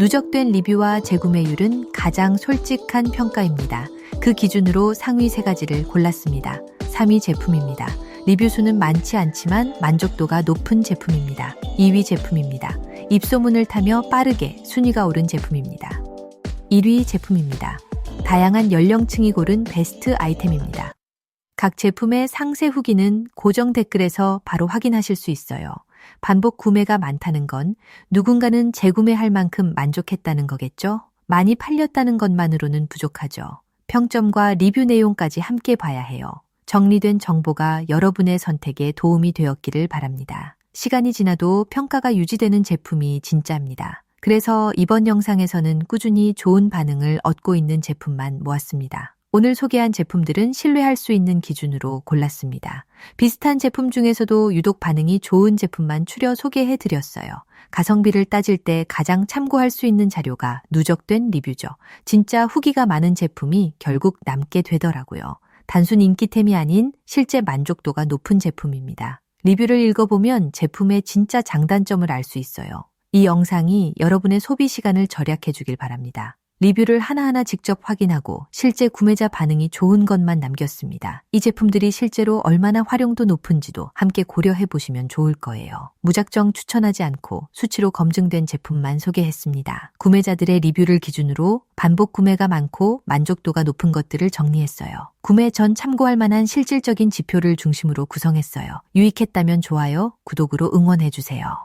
누적된 리뷰와 재구매율은 가장 솔직한 평가입니다. 그 기준으로 상위 세 가지를 골랐습니다. 3위 제품입니다. 리뷰 수는 많지 않지만 만족도가 높은 제품입니다. 2위 제품입니다. 입소문을 타며 빠르게 순위가 오른 제품입니다. 1위 제품입니다. 다양한 연령층이 고른 베스트 아이템입니다. 각 제품의 상세 후기는 고정 댓글에서 바로 확인하실 수 있어요. 반복 구매가 많다는 건 누군가는 재구매할 만큼 만족했다는 거겠죠? 많이 팔렸다는 것만으로는 부족하죠. 평점과 리뷰 내용까지 함께 봐야 해요. 정리된 정보가 여러분의 선택에 도움이 되었기를 바랍니다. 시간이 지나도 평가가 유지되는 제품이 진짜입니다. 그래서 이번 영상에서는 꾸준히 좋은 반응을 얻고 있는 제품만 모았습니다. 오늘 소개한 제품들은 신뢰할 수 있는 기준으로 골랐습니다. 비슷한 제품 중에서도 유독 반응이 좋은 제품만 추려 소개해 드렸어요. 가성비를 따질 때 가장 참고할 수 있는 자료가 누적된 리뷰죠. 진짜 후기가 많은 제품이 결국 남게 되더라고요. 단순 인기템이 아닌 실제 만족도가 높은 제품입니다. 리뷰를 읽어보면 제품의 진짜 장단점을 알 수 있어요. 이 영상이 여러분의 소비 시간을 절약해 주길 바랍니다. 리뷰를 하나하나 직접 확인하고 실제 구매자 반응이 좋은 것만 남겼습니다. 이 제품들이 실제로 얼마나 활용도 높은지도 함께 고려해 보시면 좋을 거예요. 무작정 추천하지 않고 수치로 검증된 제품만 소개했습니다. 구매자들의 리뷰를 기준으로 반복 구매가 많고 만족도가 높은 것들을 정리했어요. 구매 전 참고할 만한 실질적인 지표를 중심으로 구성했어요. 유익했다면 좋아요, 구독으로 응원해 주세요.